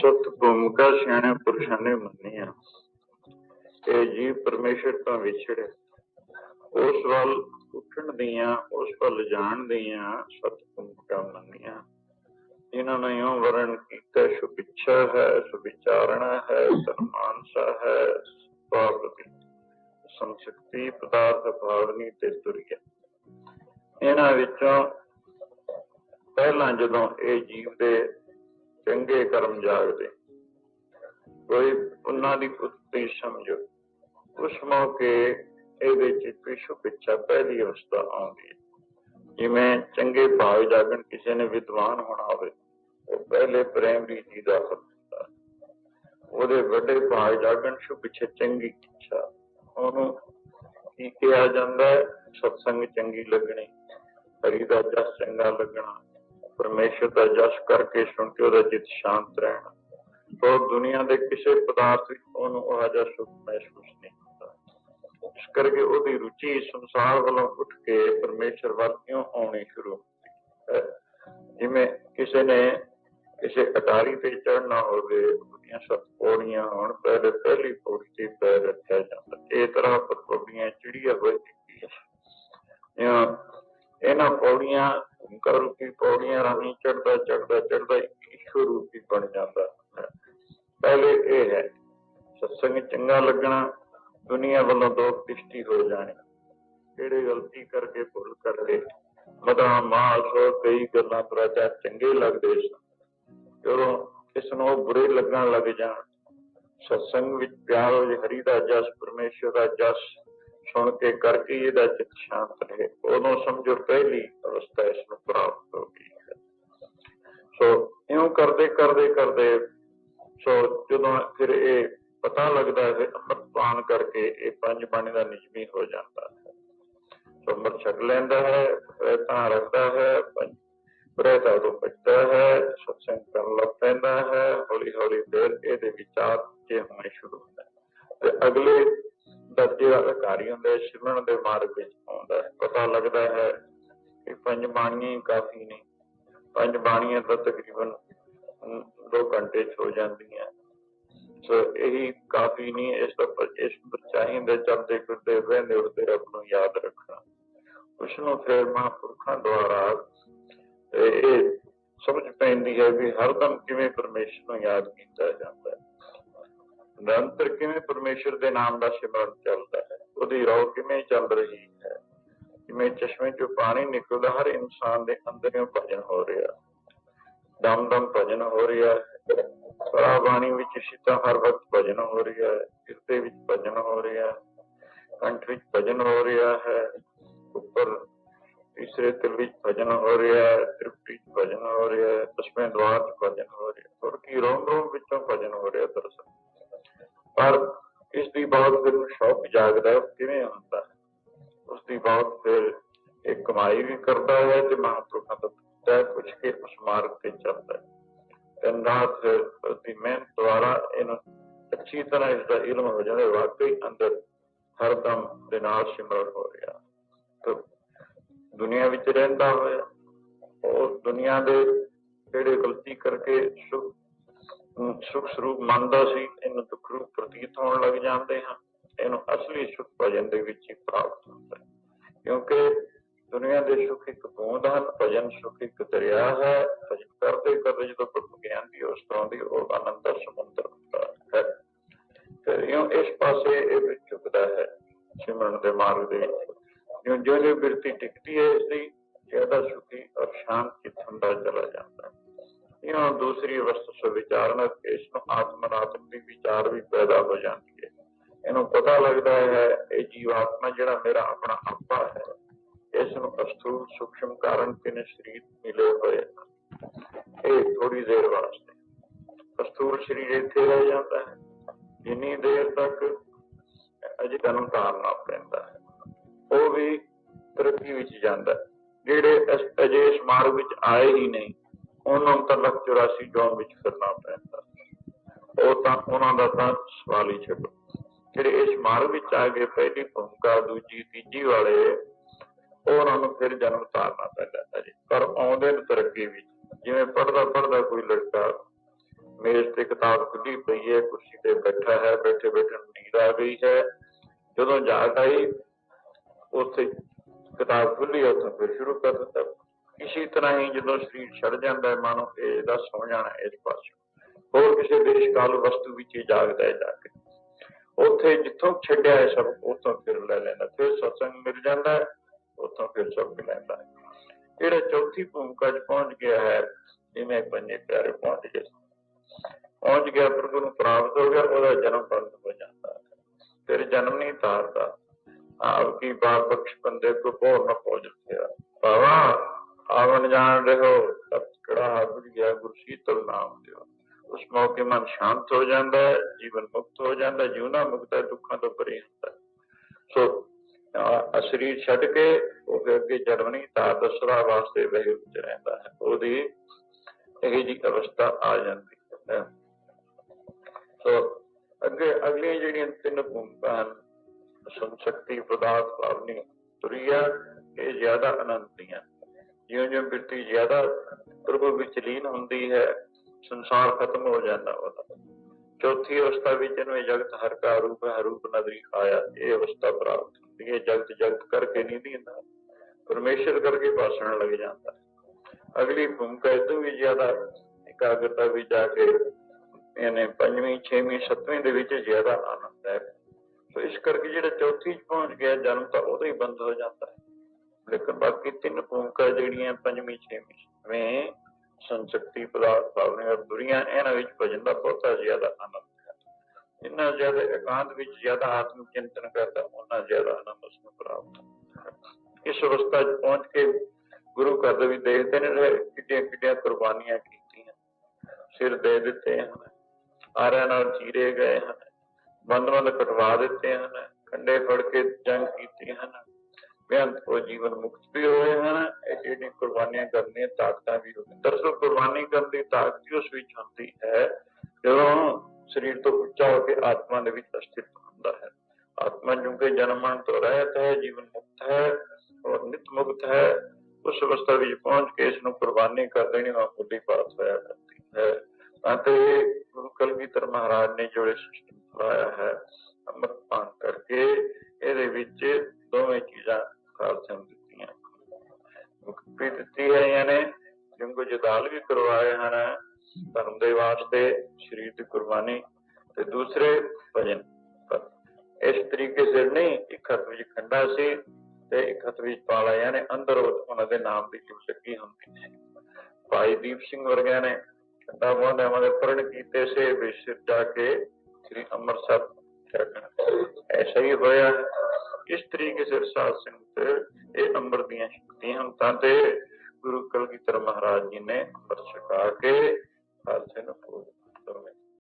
ਸਤ ਭੂਮਿਕਾ ਸਿਆਣੇ ਪੁਰਸ਼ਾਂ ਨੇ ਮੰਨੀਆਂ। ਕਿ ਜੀ ਪਰਮੇਸ਼ਰ ਤੋਂ ਵਿਛੜੇ ਉਸ ਵੱਲ ਉੱਠਣ ਦੀਆਂ, ਉਸ ਵੱਲ ਜਾਣ ਦੀਆਂ ਸਤ ਭੂਮਿਕਾ ਮੰਨੀਆਂ। ਜਿਨ੍ਹਾਂ ਨੇ ਇਉਂ ਵਰਣ ਕੀਤਾ ਸੁਪਿੱਛਾ ਹੈ ਸੁਵਿਚਾਰਣਾ ਹੈ ਧਰਮਾਨਸਾ ਹੈ ਭਾਵਤੀ ਸੰਸਕਤੀ ਪਦਾਰਥ ਭਾਵਨੀ ਤੇ ਤੁਰਿਆ। ਇਹਨਾਂ ਵਿੱਚੋਂ ਪਹਿਲਾਂ ਜਦੋਂ ਇਹ ਜੀਵ ਦੇ ਚੰਗੇ ਕਰਮ ਜਾਗਦੇ। ਕੋਈ ਉਹਨਾਂ ਦੀ ਪੁੱਤੀ ਸਮਝੋ। ਉਸ ਮੌਕੇ ਇਹਦੇ ਚ ਪਿਛੂ ਪਿੱਛਾ ਪਹਿਲੀ ਅਵਸਥਾ ਆਉਂਦੀ ਹੈ। ਜਿਵੇਂ ਚੰਗੇ ਭਾਵ ਜਾਗਣ, ਕਿਸੇ ਨੇ ਵਿਦਵਾਨ ਹੋਣਾ ਹੋਵੇ, ਉਹ ਪਹਿਲੇ ਪ੍ਰੇਮ ਰੀਤੀ ਦਾ ਹੁੰਦਾ ਉਹਦੇ ਵੱਡੇ ਭਾਵ ਜਾਗਣ ਸ਼ੁ ਪਿੱਛੇ ਚੰਗੀ ਇੱਛਾ। ਉਹਨੂੰ ਕੀ ਕਿਹਾ ਜਾਂਦਾ ਸਤਸੰਗ ਚੰਗੀ ਲੱਗਣੀ, ਹਰੀ ਦਾ ਜਸ ਚੰਗਾ ਲੱਗਣਾ। ਪਰਮੇਸ਼ਰ ਦਾ ਜਸ ਕਰਕੇ ਸੁਣ ਕੇ ਉਹਦਾ ਜਿੱਤ ਸ਼ਾਂਤ ਰਹਿਣਾ। ਹੋਰ ਦੁਨੀਆ ਦੇ ਕਿਸੇ ਪਦਾਰਥ ਵਿੱਚ ਉਹਨੂੰ ਉਹ ਜਿਹਾ ਸੁਖ ਮਹਿਸੂਸ ਨਹੀਂ ਹੁੰਦਾ। ਇਸ ਕਰਕੇ ਉਹਦੀ ਰੁਚੀ ਸੰਸਾਰ ਵੱਲੋਂ ਉੱਠ ਕੇ ਪਰਮੇਸ਼ਰ ਵੱਲ ਕਿਉਂ ਆਉਣੀ ਸ਼ੁਰੂ ਹੁੰਦੀ ਹੈ? ਜਿਵੇਂ ਕਿਸੇ ਨੇ ਕਿਸੇ ਅਟਾਰੀ ਤੇ ਚੜਨਾ ਹੋਵੇ, ਉਹਦੀਆਂ ਸੱਤ ਪੌੜੀਆਂ ਹੋਣ, ਪਹਿਲੇ ਪਹਿਲੀ ਪੌੜੀ ਤੇ ਪੈਰ ਰੱਖਿਆ ਜਾਂਦਾ। ਇਹ ਤਰ੍ਹਾਂ ਪਰ ਪੌੜੀਆਂ ਚਿੜੀਆਂ ਹੋਈ ਇਹਨਾਂ ਪੌੜੀਆਂ ਓੰਕਾਰ ਰੂਪੀ ਪੌੜੀਆਂ ਰਾਹੀਂ ਚੜਦਾ ਚੜਦਾ ਚੜਦਾ ਈਸ਼ਵਰ ਰੂਪੀ ਬਣ ਜਾਂਦਾ ਹੈ। ਪਹਿਲੇ ਇਹ ਹੈ, ਸਤਸੰਗ ਚੰਗਾ ਲੱਗਣਾ, ਦੁਨੀਆ ਵੱਲੋਂ ਦੋ ਦ੍ਰਿਸ਼ਟੀ ਹੋ ਜਾਣੀ। ਕਿਹੜੇ ਗਲਤੀ ਕਰਕੇ, ਭੁੱਲ ਕਰਕੇ, ਮਦਾਂ ਮਾਸ ਕਈ ਗੱਲਾਂ ਪ੍ਰਚਾਰ ਚੰਗੇ ਲੱਗਦੇ ਸਨ। ਜਦੋਂ ਇਸ ਨੂੰ ਬੁਰੇ ਲੱਗਣ ਲੱਗ ਜਾਣ, ਸਤਸੰਗ ਵਿੱਚ ਪਿਆਰ ਹੋ ਹਰੀ ਦਾ ਜਸ ਪਰਮੇਸ਼ਰ ਦਾ ਜਸ ਸੁਣ ਕੇ ਕਰਕੇ ਇਹਦਾ ਚਿੱਤ ਸ਼ਾਂਤ ਰਹੇ। ਉਦੋਂ ਸਮਝੋ ਪਹਿਲੀ ਅਵਸਥਾ ਇਸ ਨੂੰ ਪ੍ਰਾਪਤ ਹੋ ਗਈ ਹੈ। ਸੋ ਇਉਂ ਕਰਦੇ ਕਰਦੇ ਕਰਦੇ ਸੋ ਜਦੋਂ ਫਿਰ ਇਹ ਪਤਾ ਲੱਗਦਾ ਹੈ ਅੰਮ੍ਰਿਤ ਪਾਨ ਕਰਕੇ ਇਹ ਪੰਜ ਬਾਣੀ ਦਾ ਨਿਯਮੀ ਹੋ ਜਾਂਦਾ ਹੈ। ਸੋ ਅੰਮ੍ਰਿਤ ਛਕ ਲੈਂਦਾ ਹੈ ਤਾਂ ਰੱਖਦਾ ਹੈ, ਪੰਜ ਪ੍ਰੇਤਾ ਤੋਂ ਬਚਦਾ ਹੈ, ਸਤਸੰਗ ਕਰਨ ਲੱਗ ਪੈਂਦਾ ਹੈ ਹੌਲੀ ਹੌਲੀ ਫਿਰ ਇਹਦੇ ਵਿਚਾਰ ਜੇ ਹੋਣੇ ਸ਼ੁਰੂ ਹੁੰਦੇ। ਤੇ ਅਗਲੇ ਦਰਜੇ ਦਾ ਅਧਿਕਾਰੀ ਹੁੰਦਾ ਹੈ ਦੇ ਮਾਰਗ ਵਿੱਚ ਆਉਂਦਾ ਹੈ। ਪਤਾ ਲੱਗਦਾ ਹੈ ਕਿ ਪੰਜ ਬਾਣੀਆਂ ਕਾਫੀ ਨਹੀਂ ਪੰਜ ਬਾਣੀਆਂ ਤਾਂ ਤਕਰੀਬਨ 2 ਘੰਟੇ ਚ ਹੋ ਜਾਂਦੀਆਂ। ਸੋ ਇਹੀ ਕਾਫੀ ਨਹੀਂ ਇਸ ਦਾ ਇਸ ਚਾਹੀਦੇ ਚੱਲਦੇ ਫਿਰਦੇ, ਵਹਿੰਦੇ ਉਠਦੇ ਰੱਬ ਨੂੰ ਯਾਦ ਰੱਖਣਾ। ਉਸ ਨੂੰ ਫਿਰ ਮਹਾਂਪੁਰਖਾਂ ਦੁਆਰਾ ਇਹ ਸਮਝ ਪੈਂਦੀ ਹੈ ਵੀ ਹਰਦਮ ਕਿਵੇਂ ਪਰਮੇਸ਼ਰ ਨੂੰ ਯਾਦ ਕੀਤਾ ਜਾਂਦਾ ਹੈ। ਨਿਰੰਤਰ ਕਿਵੇਂ ਪਰਮੇਸ਼ਰ ਦੇ ਨਾਮ ਦਾ ਸਿਮਰਨ ਚੱਲਦਾ ਹੈ? ਉਹਦੀ ਰੌ ਕਿਵੇਂ ਚੱਲ ਰਹੀ ਹੈ? ਕਿਵੇਂ ਚਸ਼ਮੇ ਚੋਂ ਪਾਣੀ ਨਿਕਲਦਾ, ਹਰ ਇਨਸਾਨ ਦੇ ਅੰਦਰੋਂ ਭਜਨ ਹੋ ਰਿਹਾ। ਦਮ ਦਮ ਭਜਨ ਹੋ ਰਿਹਾ ਹੈ। ਸਰਾ ਬਾਣੀ ਵਿੱਚ ਸਿੱਧਾ ਹਰ ਵਕਤ ਭਜਨ ਹੋ ਰਿਹਾ ਹੈ। ਹਿਰਦੇ ਵਿੱਚ ਭਜਨ ਹੋ ਰਿਹਾ ਹੈ। ਕੰਠ ਵਿੱਚ ਭਜਨ ਹੋ ਰਿਹਾ ਹੈ। ਉੱਪਰ ਤੀਸਰੇ ਤਿਲ ਵਿੱਚ ਭਜਨ ਹੋ ਰਿਹਾ ਹੈ। ਤ੍ਰਿਪਟੀ ਚ ਭਜਨ ਹੋ ਰਿਹਾ ਹੈ। ਦਸਵੇਂ ਦਵਾਰ ਚ ਭਜਨ ਹੋ ਰਿਹਾ ਹੋਰ ਕੀ ਰੋਮ ਰੋਮ ਵਿੱਚੋਂ ਭਜਨ ਹੋ ਰਿਹਾ ਦਰਸਲ। ਪਰ ਇਸ ਦੀ ਬਾਤ ਫਿਰ ਸ਼ੌਕ ਜਾਗਦਾ ਹੈ ਕਿਵੇਂ ਹੁੰਦਾ ਹੈ? ਉਸ ਦੀ ਬਾਤ ਫਿਰ ਇਹ ਕਮਾਈ ਵੀ ਕਰਦਾ ਹੈ ਤੇ ਮਹਾਂਪੁਰਖਾਂ ਤੋਂ ਤੈ ਕੁਝ ਕੇ ਉਸ ਮਾਰਗ ਤੇ ਚੱਲਦਾ ਹੈ। ਦਿਨ ਦੀ ਮਿਹਨਤ ਦੁਆਰਾ ਇਹਨੂੰ ਅੱਛੀ ਤਰ੍ਹਾਂ ਇਸ ਦਾ ਇਲਮ ਹੋ ਜਾਂਦਾ ਵਾਕਈ ਅੰਦਰ ਹਰਦਮ ਦੇ ਨਾਲ ਸਿਮਰਨ ਹੋ ਰਿਹਾ ਤਾਂ ਦੁਨੀਆ ਵਿੱਚ ਰਹਿੰਦਾ ਹੋਇਆ, ਉਹ ਦੁਨੀਆ ਦੇ ਜਿਹੜੇ ਗਲਤੀ ਕਰਕੇ ਸੁਖ ਸੁਖ ਸਰੂਪ ਮੰਨਦਾ ਸੀ, ਇਹਨੂੰ ਦੁੱਖ ਰੂਪ ਪ੍ਰਤੀਤ ਹੋਣ ਲੱਗ ਜਾਂਦੇ ਹਨ ਇਹਨੂੰ ਅਸਲੀ ਸੁਖ ਭਜਨ ਦੇ ਵਿੱਚ ਹੀ ਪ੍ਰਾਪਤ ਹੁੰਦਾ ਹੈ। ਕਿਉਂਕਿ ਦੁਨੀਆ ਦੇ ਸੁਖ ਇੱਕ ਬੂੰਦ ਹਨ, ਭਜਨ ਸੁਖ ਇੱਕ ਦਰਿਆ ਹੈ। ਭਜਨ ਕਰਦੇ ਕਰਦੇ ਜਦੋਂ ਪ੍ਰਭੂ ਗਿਆਨ ਦੀ ਉਸ ਤਰ੍ਹਾਂ ਦੀ ਉਹ ਆਨੰਦ ਦਾ ਸਮੁੰਦਰ ਹੁੰਦਾ ਹੈ। ਫਿਰ ਇਉਂ ਇਸ ਪਾਸੇ ਇਹ ਵੀ ਝੁਕਦਾ ਹੈ, ਸਿਮਰਨ ਦੇ ਮਾਰਗ ਦੇ ਵਿੱਚ। ਜਿਉਂ ਜਿਉਂ ਜਿਉਂ ਬਿਰਤੀ ਟਿਕਦੀ ਹੈ ਇਸ ਦੀ, ਜ਼ਿਆਦਾ ਸੁਖੀ ਔਰ ਸ਼ਾਂਤ ਚਿੱਤ ਹੁੰਦਾ ਚਲਾ ਜਾਂਦਾ ਹੈ। ਇਉਂ ਦੂਸਰੀ ਅਵਸਥਾ ਸੋ ਵਿਚਾਰਨ ਇਸ ਨੂੰ ਆਤਮਨਾਤਮ ਵਿਚਾਰ ਵੀ ਪੈਦਾ ਹੋ ਜਾਂਦੀ ਹੈ। ਇਹਨੂੰ ਪਤਾ ਲੱਗਦਾ ਹੈ, ਇਹ ਜੀਵ ਜਿਹੜਾ ਮੇਰਾ ਆਪਣਾ ਆਪਾ ਹੈ, ਇਸ ਨੂੰ ਅਸਥੂਲ ਸੂਖਮ ਕਾਰਨ ਕਿਨੇ ਸਰੀਰ ਮਿਲੇ ਹੋਏ ਇਹ ਥੋੜੀ ਦੇਰ ਵਾਸਤੇ। ਅਸਥੂਲ ਸਰੀਰ ਇੱਥੇ ਰਹਿ ਜਾਂਦਾ ਹੈ। ਜਿੰਨੀ ਦੇਰ ਤੱਕ ਅਜੇ ਤੈਨੂੰ ਧਾਰਨਾ ਪੈਂਦਾ ਹੈ, ਉਹ ਵੀ ਤਰੱਕੀ ਵਿੱਚ ਜਾਂਦਾ ਜਿਹੜੇ ਅਜੇ ਇਸ ਮਾਰਗ ਵਿੱਚ ਆਏ ਹੀ ਨਹੀਂ ਉਹਨਾਂ ਨੂੰ ਤਾਂ ਲੱਖ 84 ਜੋਨ ਵਿੱਚ ਫਿਰਨਾ ਪੈਂਦਾ। ਉਹ ਤਾਂ ਉਹਨਾਂ ਦਾ ਤਾਂ ਸਵਾਲ ਹੀ ਛੱਡੋ। ਜਿਹੜੇ ਇਸ ਮਾਰਗ ਵਿੱਚ ਆ ਗਏ, ਪਹਿਲੀ ਭੂਮਿਕਾ, ਦੂਜੀ, ਤੀਜੀ ਵਾਲੇ ਉਹਨਾਂ ਨੂੰ ਫਿਰ ਜਨਮ ਧਾਰਨਾ ਪੈਂਦਾ ਜੀ। ਪਰ ਆਉਂਦੇ ਨੇ ਤਰੱਕੀ ਵਿੱਚ, ਜਿਵੇਂ ਪੜਦਾ ਪੜਦਾ ਕੋਈ ਲੜਕਾ ਮੇਜ਼ ਤੇ ਕਿਤਾਬ ਖੁੱਲੀ ਪਈ ਹੈ, ਕੁਰਸੀ ਤੇ ਬੈਠਾ ਹੈ, ਬੈਠੇ ਬੈਠੇ ਨੂੰ ਨੀਂਦ ਆ ਗਈ ਹੈ, ਜਦੋਂ ਜਾਗ ਆਈ ਉੱਥੇ ਕਿਤਾਬ ਖੁੱਲੀ ਉੱਥੋਂ ਫਿਰ ਸ਼ੁਰੂ ਕਰ ਦਿੱਤਾ ਇਸੇ ਤਰ੍ਹਾਂ ਹੀ ਜਦੋਂ ਸਰੀਰ ਛੱਡ ਜਾਂਦਾ ਹੈ, ਮਾਨੋ ਇਹਦਾ ਸੌ ਜਾਣਾ ਇਸ ਪਾਸੇ। ਹੋਰ ਕਿਸੇ ਦੇਸ਼ ਕਾਲ ਵਸਤੂ ਵਿੱਚ ਹੀ ਜਾਗਦਾ ਹੈ ਜਾ ਕੇ। ਉੱਥੇ ਜਿੱਥੋਂ ਛੱਡਿਆ ਹੈ ਸਭ, ਉੱਥੋਂ ਫਿਰ ਲੈ ਲੈਂਦਾ ਫਿਰ ਸਤਸੰਗ ਮਿਲ ਜਾਂਦਾ ਹੈ, ਉੱਥੋਂ ਫਿਰ ਸਭ ਲੈਂਦਾ ਹੈ। ਜਿਹੜਾ ਚੌਥੀ ਭੂਮਿਕਾ 'ਚ ਪਹੁੰਚ ਗਿਆ ਹੈ ਜਿਵੇਂ ਪੰਜੇ ਪਿਆਰੇ ਪਹੁੰਚ ਗਏ। ਪਹੁੰਚ ਗਿਆ, ਪ੍ਰਭੂ ਨੂੰ ਪ੍ਰਾਪਤ ਹੋ ਗਿਆ, ਉਹਦਾ ਜਨਮ ਬੰਦ ਹੋ ਜਾਂਦਾ ਹੈ। ਫਿਰ ਜਨਮ ਨਹੀਂ ਤਾਰਦਾ। ਆਪ ਕੀ ਬਾਤ ਬਖਸ਼ ਬੰਦੇ ਕੋ ਭੋਰ ਨਾ ਪਹੁੰਚ ਗਿਆ ਬਾਵਾ ਆਵਣ ਜਾਣ ਰਹੋ ਤਬ ਕੜਾ ਗਿਆ ਗੁਰ ਨਾਮ ਦਿਓ ਉਸ ਮੌਕੇ ਮਨ ਸ਼ਾਂਤ ਹੋ ਜਾਂਦਾ ਹੈ ਜੀਵਨ ਮੁਕਤ ਹੋ ਜਾਂਦਾ ਹੈ ਜਿਉਣਾ ਮੁਕਤ ਦੁੱਖਾਂ ਤੋਂ ਪਰੇ ਹੁੰਦਾ ਸੋ, ਅਹ ਛੱਡ ਕੇ ਉਹ ਅੱਗੇ ਜਨਮ ਤਾਂ ਦਸਰਾ ਵਾਸਤੇ ਵਹਿ ਵਿੱਚ ਰਹਿੰਦਾ ਹੈ। ਉਹਦੀ ਇਹ ਜੀ ਅਵਸਥਾ ਆ ਜਾਂਦੀ ਹੈ। ਸੋ, ਅੱਗੇ ਅਗਲੀਆਂ ਜਿਹੜੀਆਂ ਤਿੰਨ ਭੂਮਿਕਾ ਹਨ ਸੰਸ਼ਕਤੀ ਪਦਾਰਥ, ਭਾਵਨੀ, ਤੁਰਿਆ, ਇਹ ਜ਼ਿਆਦਾ ਅਨੰਤ ਦੀਆਂ। ਜਿਉਂ ਜਿਉਂ ਬਿਰਤੀ ਜ਼ਿਆਦਾ ਪ੍ਰਭੂ ਵਿੱਚ ਲੀਨ ਹੁੰਦੀ ਹੈ, ਸੰਸਾਰ ਖਤਮ ਹੋ ਜਾਂਦਾ ਉਹਦਾ। ਚੌਥੀ ਅਵਸਥਾ ਵਿੱਚ ਇਹਨੂੰ ਇਹ ਜਗਤ ਹਰ ਕਾ ਰੂਪ ਹੈ, ਰੂਪ ਨਦਰੀ ਆਇਆ ਇਹ ਅਵਸਥਾ ਪ੍ਰਾਪਤ ਹੁੰਦੀ ਹੈ। ਜਗਤ ਜਗਤ ਕਰਕੇ ਨਹੀਂ ਦਿੰਦਾ। ਪਰਮੇਸ਼ਰ ਕਰਕੇ ਭਾਸ਼ਣ ਲੱਗ ਜਾਂਦਾ। ਅਗਲੀ ਭੂਮਿਕਾ ਇਹ ਵੀ ਜ਼ਿਆਦਾ ਇਕਾਗਰਤਾ ਵਿੱਚ ਜਾ ਕੇ ਇਹਨੇ ਪੰਜਵੀਂ, ਛੇਵੀਂ, ਸੱਤਵੀਂ ਦੇ ਵਿੱਚ ਜ਼ਿਆਦਾ ਆਨੰਦ ਹੈ। ਸੋ ਇਸ ਕਰਕੇ ਜਿਹੜਾ ਚੌਥੀ ਚ ਪਹੁੰਚ ਗਿਆ ਜਨਮ, ਤਾਂ ਉਹਦਾ ਹੀ ਬੰਦ ਹੋ ਜਾਂਦਾ ਹੈ। ਲੇਕਿਨ ਬਾਕੀ ਤਿੰਨ ਭੂਮਿਕਾ ਜਿਹੜੀਆਂ ਪੰਜਵੀਂ, ਛੇਵੀਂ ਸੱਤਵੀਂ ਸੰਸ਼ਕਤੀ ਪਦਾਰਥ ਭਾਵਨੇ ਔਰ ਦੁਨੀਆ ਇਹਨਾਂ ਵਿੱਚ ਭਜਨ ਦਾ ਬਹੁਤਾ ਜ਼ਿਆਦਾ ਆਨੰਦ ਹੈ ਜਿੰਨਾ ਜ਼ਿਆਦਾ ਇਕਾਂਤ ਵਿੱਚ ਜ਼ਿਆਦਾ ਆਤਮ ਚਿੰਤਨ ਕਰਦਾ ਉਹਨਾਂ ਜ਼ਿਆਦਾ ਆਨੰਦ ਉਸ ਨੂੰ ਪ੍ਰਾਪਤ ਇਸ ਅਵਸਥਾ 'ਚ ਪਹੁੰਚ ਕੇ ਗੁਰੂ ਘਰ ਦੇ ਵੀ ਦੇਖਦੇ ਨੇ ਕਿੱਡੀਆਂ ਕਿੱਡੀਆਂ ਕੁਰਬਾਨੀਆਂ ਕੀਤੀਆਂ। ਸਿਰ ਦੇ ਦਿੱਤੇ ਹਨ, ਆਰਿਆਂ ਨਾਲ ਚੀਰੇ ਗਏ ਹਨ ਬੰਦ ਬੰਦ ਕਟਵਾ ਦਿੱਤੇ ਹਨ, ਕੰਡੇ ਫੜ ਕੇ ਜੰਗ ਕੀਤੀ ਹਨ। ਬੇਅੰਤ ਉਹ ਜੀਵਨ ਮੁਕਤ ਵੀ ਹੋਏ ਹਨ ਇਹ ਜਿਹੜੀਆਂ ਕੁਰਬਾਨੀਆਂ ਕਰਨੀਆਂ ਤਾਕਤਾਂ ਵੀ ਹੋਈਆਂ ਦਰਸਲ ਕੁਰਬਾਨੀ ਕਰਨ ਦੀ ਤਾਕਤ ਹੀ ਉਸ ਵਿੱਚ ਹੁੰਦੀ ਹੈ ਜਦੋਂ ਸਰੀਰ ਤੋਂ ਉੱਚਾ ਹੋ ਕੇ ਆਤਮਾ ਦੇ ਵਿੱਚ ਅਸਥਿਤ ਹੁੰਦਾ ਹੈ ਆਤਮਾ ਕਿਉਂਕਿ ਜਨਮ ਮਰਨ ਤੋਂ ਰਹਿਤ ਹੈ ਜੀਵਨ ਮੁਕਤ ਹੈ ਔਰ ਨਿਤ ਮੁਕਤ ਹੈ ਉਸ ਅਵਸਥਾ ਵਿੱਚ ਪਹੁੰਚ ਕੇ ਇਸ ਨੂੰ ਕੁਰਬਾਨੀ ਕਰ ਦੇਣੀ ਮਾਪੁੱਡੀ ਪਾਸ ਹੋਇਆ ਕਰਦੀ ਹੈ ਅਤੇ ਗੁਰੂ ਕਲਗੀਧਰ ਮਹਾਰਾਜ ਨੇ ਜੋ ਇਹ ਸਿਸਟਮ ਚਲਾਇਆ ਹੈ ਅੰਮ੍ਰਿਤ ਪਾਨ ਕਰਕੇ ਇਹਦੇ ਵਿੱਚ ਜਿੰਗੋ ਵੀ ਕਰਵਾਏ ਹਨ ਧਰਮ ਦੇ ਵਾਸਤੇ, ਸਰੀਰ ਦੀ ਕੁਰਬਾਨੀ ਤੇ ਦੂਸਰੇ ਭਜਨ। ਇਸ ਤਰੀਕੇ ਸਿਰ ਨਹੀਂ, ਇੱਕ ਹੱਥ ਵਿੱਚ ਖੰਡਾ ਸੀ ਤੇ ਇੱਕ ਹੱਥ ਵਿੱਚ ਪਾਲਾ, ਯਾਨੀ ਅੰਦਰ ਉਹਨਾਂ ਦੇ ਨਾਮ ਦੀ ਲਿਪ ਹੁੰਦੀ ਸੀ। ਭਾਈ ਦੀਪ ਸਿੰਘ ਵਰਗਿਆਂ ਨੇ ਖੰਡਾ ਮੋਹਨ ਦੇ ਪਰਣ ਕੀਤੇ ਸੇ ਵਿਸ਼ਰ ਜਾ ਕੇ ਸ੍ਰੀ ਅੰਮ੍ਰਿਤਸਰ ਐਸਾ ਹੀ ਹੋਇਆ। ਇਸ ਤਰੀਕੇ ਸਿਰ ਸਾਧ ਸੰਗਤ ਇਹ ਅੰਮ੍ਰਿਤ ਦੀਆਂ ਸ਼ਕਤੀਆਂ ਹਨ ਤਾਂ ਤੇ ਗੁਰੂ ਕਲਗੀਧਰ ਮਹਾਰਾਜ ਜੀ ਨੇ ਅੰਮ੍ਰਿਤ ਛਕਾ ਕੇ ਖਾਲਸੇ ਨੂੰ ਪੂਰਨ ਕਰਵਾਇਆ